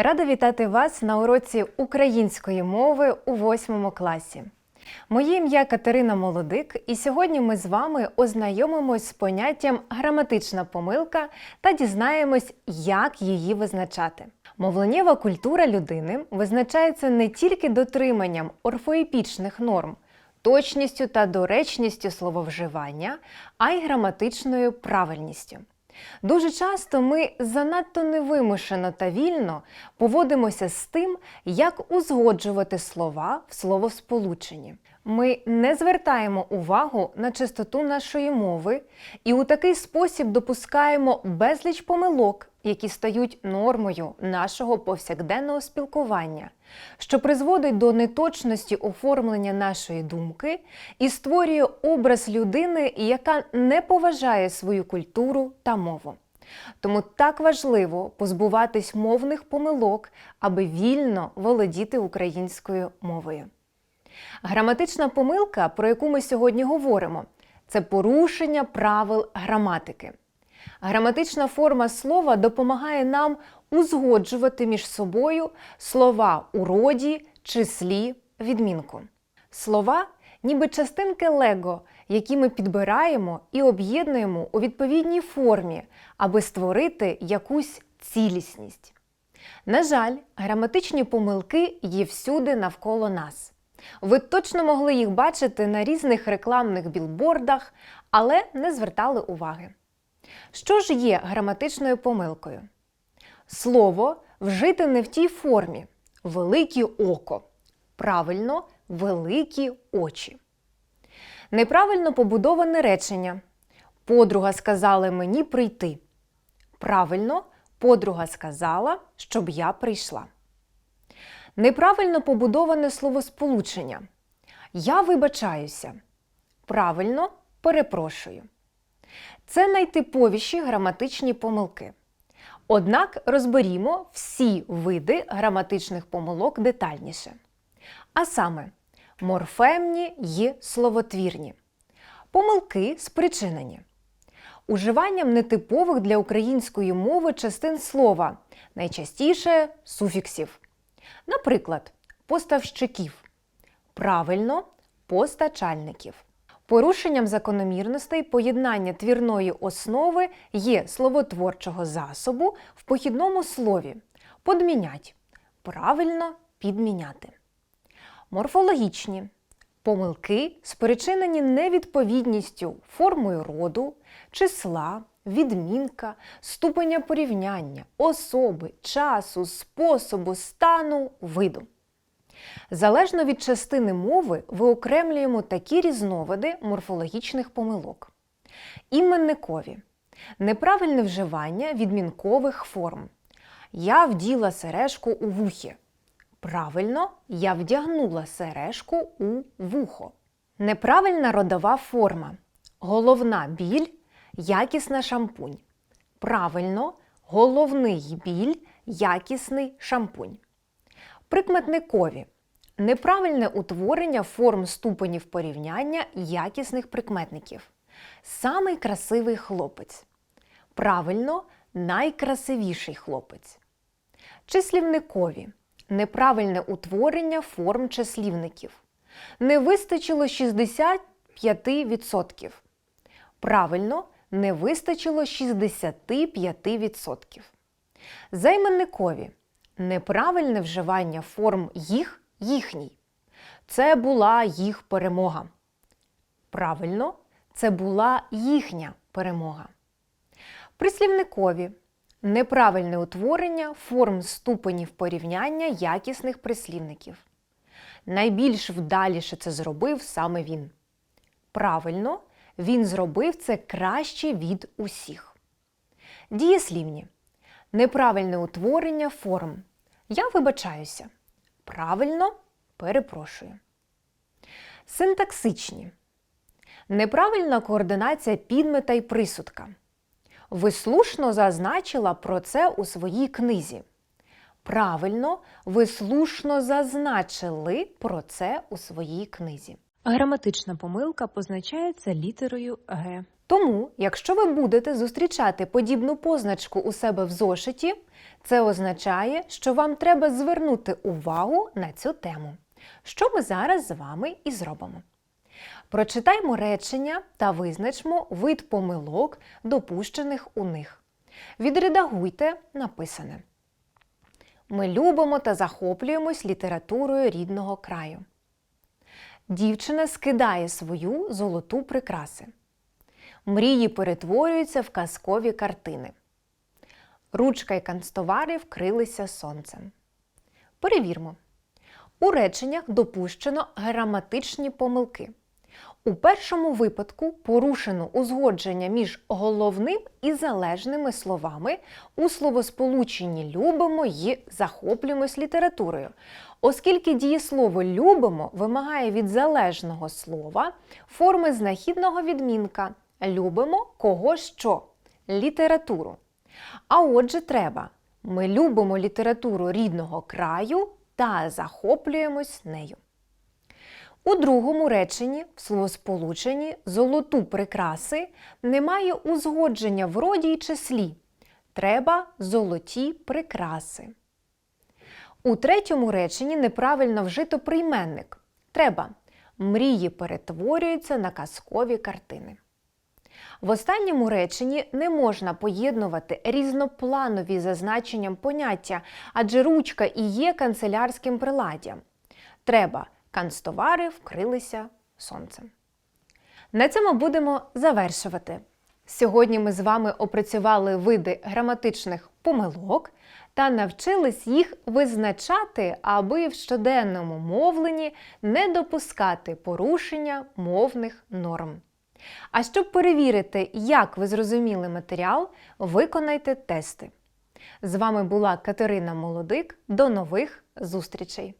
Рада вітати вас на уроці української мови у восьмому класі. Моє ім'я Катерина Молодик, і сьогодні ми з вами ознайомимось з поняттям граматична помилка та дізнаємось, як її визначати. Мовленнєва культура людини визначається не тільки дотриманням орфоепічних норм, точністю та доречністю слововживання, а й граматичною правильністю. Дуже часто ми занадто невимушено та вільно поводимося з тим, як узгоджувати слова в словосполученні. Ми не звертаємо увагу на чистоту нашої мови і у такий спосіб допускаємо безліч помилок, які стають нормою нашого повсякденного спілкування, що призводить до неточності оформлення нашої думки і створює образ людини, яка не поважає свою культуру та мову. Тому так важливо позбуватись мовних помилок, аби вільно володіти українською мовою. Граматична помилка, про яку ми сьогодні говоримо, це порушення правил граматики. Граматична форма слова допомагає нам узгоджувати між собою слова у роді, числі, відмінку. Слова ніби частинки лего, які ми підбираємо і об'єднуємо у відповідній формі, аби створити якусь цілісність. На жаль, граматичні помилки є всюди навколо нас. Ви точно могли їх бачити на різних рекламних білбордах, але не звертали уваги. Що ж є граматичною помилкою? Слово вжите не в тій формі велике око. Правильно, великі очі. Неправильно побудоване речення. Подруга сказала мені прийти. Правильно, подруга сказала, щоб я прийшла. Неправильно побудоване словосполучення. Я вибачаюся. Правильно, перепрошую. Це найтиповіші граматичні помилки. Однак розберімо всі види граматичних помилок детальніше. А саме, морфемні й словотвірні. Помилки спричинені. Уживанням нетипових для української мови частин слова, найчастіше суфіксів. Наприклад, поставщиків. Правильно, постачальників. Порушенням закономірностей поєднання твірної основи є словотворчого засобу в похідному слові подмінять. Правильно підміняти. Морфологічні помилки спричинені невідповідністю формою роду, числа, відмінка, ступеня порівняння, особи, часу, способу, стану, виду. Залежно від частини мови виокремлюємо такі різновиди морфологічних помилок. Іменникові неправильне вживання відмінкових форм. Я вділа сережку у вухі. Правильно, я вдягнула сережку у вухо. Неправильна родова форма. Головна біль якісна шампунь. Правильно, головний біль якісний шампунь. Прикметникові. Неправильне утворення форм ступенів порівняння якісних прикметників. Самий красивий хлопець. Правильно, найкрасивіший хлопець. Числівникові. Неправильне утворення форм числівників. Не вистачило 65%. Правильно, не вистачило 65%. Займенникові. Неправильне вживання форм їх їхній. Це була їх перемога. Правильно, це була їхня перемога. Прислівникові. Неправильне утворення форм ступенів порівняння якісних прислівників. Найбільш вдаліше це зробив саме він. Правильно, він зробив це краще від усіх. Дієслівні. Неправильне утворення форм. Я вибачаюся. Правильно перепрошую. Синтаксичні. Неправильна координація підмета й присудка. Ви слушно зазначила про це у своїй книзі. Правильно, ви слушно зазначили про це у своїй книзі. Граматична помилка позначається літерою Г. Тому, якщо ви будете зустрічати подібну позначку у себе в зошиті, Це означає, що вам треба звернути увагу на цю тему, що ми зараз з вами і зробимо. Прочитаймо речення та визначмо вид помилок, допущених у них. Відредагуйте написане. Ми любимо та захоплюємось літературою рідного краю. Дівчина скидає свою золоту прикраси. Мрії перетворюються в казкові картини. Ручка й канцтовари вкрилися сонцем. Перевірмо. У реченнях допущено граматичні помилки. У першому випадку порушено узгодження між головним і залежними словами у словосполученні любимо й захоплюємось літературою, оскільки дієслово любимо вимагає від залежного слова форми знахідного відмінка любимо кого що літературу. А отже, треба ми любимо літературу рідного краю та захоплюємось нею. У другому реченні в словосполученні золоту прикраси немає узгодження в роді й числі. Треба золоті прикраси. У третьому реченні неправильно вжито прийменник. Треба мрії перетворюються на казкові картини. В останньому реченні не можна поєднувати різнопланові за значенням поняття, адже ручка і є канцелярським приладдям. Треба канцтовари вкрилися сонцем. На цьому будемо завершувати. Сьогодні ми з вами опрацювали види граматичних помилок та навчились їх визначати, аби в щоденному мовленні не допускати порушення мовних норм. А щоб перевірити, як ви зрозуміли матеріал, виконайте тести. З вами була Катерина Молодик. До нових зустрічей!